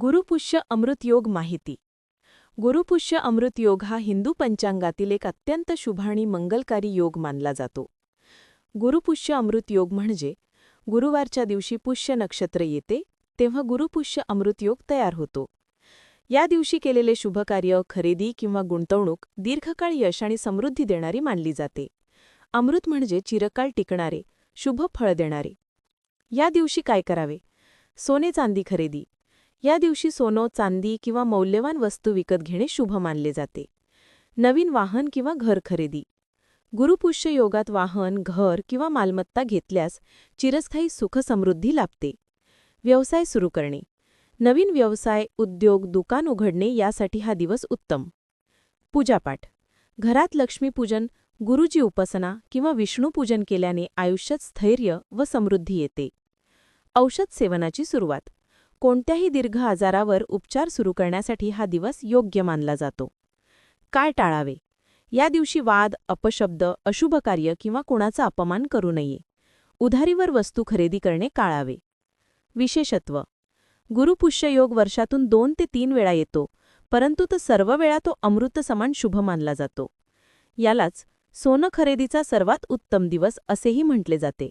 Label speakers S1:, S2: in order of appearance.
S1: गुरुपुष्य अमृत योग माहिती. गुरुपुष्य अमृत योग हा हिंदू पंचांगातील एक अत्यंत शुभ आणि मंगलकारी योग मानला जातो. गुरुपुष्य अमृत योग म्हणजे गुरुवारच्या दिवशी पुष्य नक्षत्र येते तेव्हा गुरुपुष्य अमृत योग तयार होतो. या दिवशी केलेले शुभकार्य खरेदी किंवा गुंतवणूक दीर्घकाळ यश आणि समृद्धी देणारी मानली जाते. अमृत म्हणजे चिरकाळ टिकणारे शुभ फळ देणारे. या दिवशी काय करावे? सोने चांदी खरेदी. या दिवशी सोनं चांदी किंवा मौल्यवान वस्तू विकत घेणे शुभ मानले जाते. नवीन वाहन किंवा घर खरेदी. गुरुपुष्य योगात वाहन घर किंवा मालमत्ता घेतल्यास चिरस्थायी सुखसमृद्धी लाभते. व्यवसाय सुरू करणे. नवीन व्यवसाय उद्योग दुकान उघडणे यासाठी हा दिवस उत्तम. पूजापाठ. घरात लक्ष्मीपूजन गुरुजी उपासना किंवा विष्णूपूजन केल्याने आयुष्यात स्थैर्य व समृद्धी येते. औषध सेवनाची सुरुवात. कोणत्याही दीर्घ आजारावर उपचार सुरू करण्यासाठी हा दिवस योग्य मानला जातो. काय टाळावे? या दिवशी वाद अपशब्द अशुभ कार्य किंवा कोणाचा अपमान करू नये. उधारीवर वस्तू खरेदी करणे टाळावे. विशेषत्व. गुरुपुष्य योग वर्षातून दोन ते तीन वेळा येतो परंतु तो सर्व वेळा तो अमृत समान शुभ मानला जातो. यालाच सोनं खरेदीचा सर्वात उत्तम दिवस असेही म्हटले जाते.